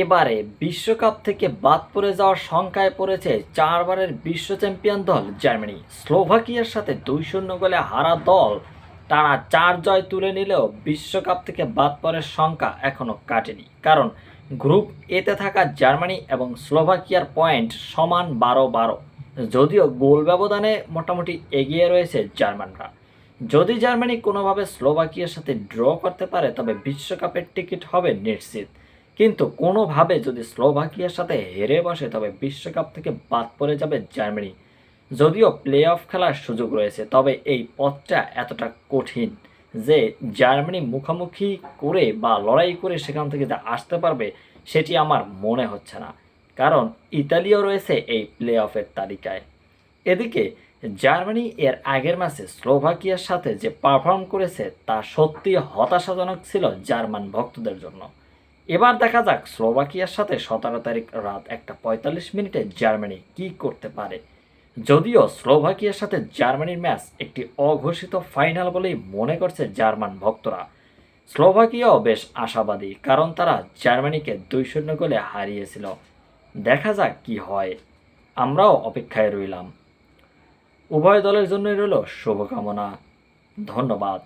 এবারে বিশ্বকাপ থেকে বাদ পড়ে যাওয়ার শঙ্কায় পড়েছে চারবারের বিশ্ব চ্যাম্পিয়ন দল জার্মানি। স্লোভাকিয়ার সাথে দুই শূন্য গোলে হারা দল টানা চার জয় তুলে নিলেও বিশ্বকাপ থেকে বাদ পড়ার সংখ্যা এখনও কাটেনি। কারণ গ্রুপ এতে থাকা জার্মানি এবং স্লোভাকিয়ার পয়েন্ট সমান বারো বারো। যদিও গোল ব্যবধানে মোটামুটি এগিয়ে রয়েছে জার্মানরা। যদি জার্মানি কোনোভাবে স্লোভাকিয়ার সাথে ড্র করতে পারে, তবে বিশ্বকাপের টিকিট হবে নিশ্চিত। কিন্তু কোনোভাবে যদি স্লোভাকিয়ার সাথে হেরে বসে, তবে বিশ্বকাপ থেকে বাদ পড়ে যাবে জার্মানি। যদিও প্লে অফ খেলার সুযোগ রয়েছে, তবে এই পথটা এতটা কঠিন যে জার্মানি মুখোমুখি করে বা লড়াই করে সেখান থেকে যে আসতে পারবে, সেটি আমার মনে হচ্ছে না। কারণ ইতালিও রয়েছে এই প্লে অফের তালিকায়। এদিকে জার্মানি এর আগের ম্যাচে স্লোভাকিয়ার সাথে যে পারফর্ম করেছে, তা সত্যি হতাশাজনক ছিল জার্মান ভক্তদের জন্য। এবার দেখা যাক স্লোভাকিয়ার সাথে সতেরো তারিখ রাত একটা পঁয়তাল্লিশ মিনিটে জার্মানি কি করতে পারে। যদিও স্লোভাকিয়ার সাথে জার্মানির ম্যাচ একটি অঘোষিত ফাইনাল বলেই মনে করছে জার্মান ভক্তরা। স্লোভাকিয়াও বেশ আশাবাদী, কারণ তারা জার্মানিকে দুই শূন্য গোলে হারিয়েছিল। দেখা যাক কি হয়। আমরাও অপেক্ষায় রইলাম। উভয় দলের জন্যই রইল শুভকামনা। ধন্যবাদ।